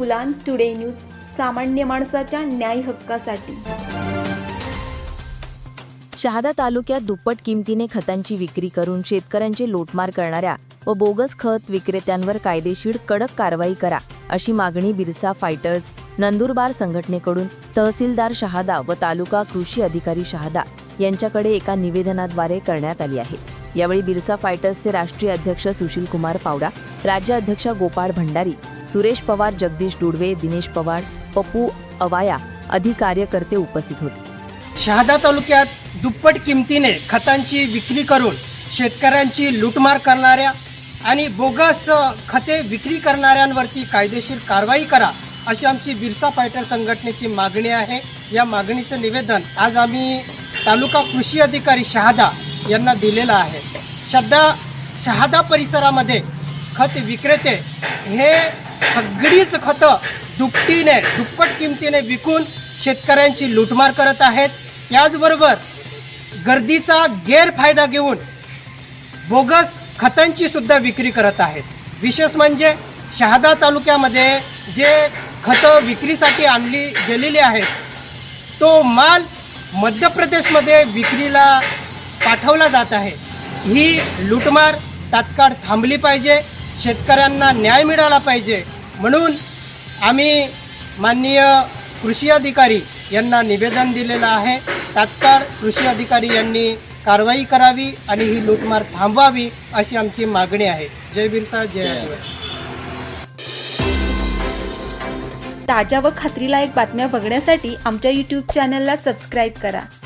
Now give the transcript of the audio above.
उलान today news सामान्य माणसाच्या न्याय हक्कासाठी. शहादा तालुक्यात दुप्पट किमतीने खतांची विक्री करून शेतकऱ्यांचे लोटमार करणाऱ्या व बोगस खत विक्रेत्यांवर कायदेशीर कडक कारवाई करा अशी मागणी बिरसा फायटर्स नंदुरबार संघटनेकडून तहसीलदार शहादा व तालुका कृषी अधिकारी शहादा यांच्याकडे एका निवेदनाद्वारे करण्यात आली आहे. यावेळी बिरसा फायटर्सचे राष्ट्रीय अध्यक्ष सुशील कुमार पावडा राज्य अध्यक्ष गोपाळ भंडारी सुरेश पवार जगदीश डुडवे दिनेश पवार पप्पू अवाया आदी कार्यकर्ते उपस्थित होते. शहादा तालुक्यात दुप्पट किमतीने खतांची विक्री करून शेतकऱ्यांची लूटमार करणाऱ्या आणि बोगस खते विक्री करणाऱ्यांवरती कायदेशीर कारवाई करा अशी आमची बिरसा फायटर संघटनेची मागणी आहे. या मागणीचं निवेदन आज आम्ही तालुका कृषी अधिकारी शहादा यांना दिलेलं आहे. सध्या शहादा परिसरामध्ये खत विक्रेते हे सगळीच खतं दुपटीने दुप्पट किमतीने विकून शेतकऱ्यांची लुटमार करत आहेत. त्याचबरोबर गर्दीचा गैरफायदा घेऊन बोगस खतांची सुद्धा विक्री करत आहेत. विशेष म्हणजे शहादा तालुक्यामध्ये जे खतं विक्रीसाठी आणली गेलेली आहेत तो माल मध्य प्रदेशमध्ये विक्रीला पाठवला जात आहे. ही लुटमार तात्काळ थांबली पाहिजे. शेतकऱ्यांना न्याय मिळाला पाहिजे. म्हणून आम्ही माननीय कृषी अधिकारी यांना निवेदन दिलेलं आहे. तात्काळ कृषी अधिकारी यांनी कारवाई करावी आणि ही लूटमार थांबवावी अशी आमची मागणी आहे. जय बिरसा जय आदिवासी. ताज्या व खात्रीलायक बातम्या बघण्यासाठी आमच्या यूट्यूब चॅनलला सबस्क्राईब करा.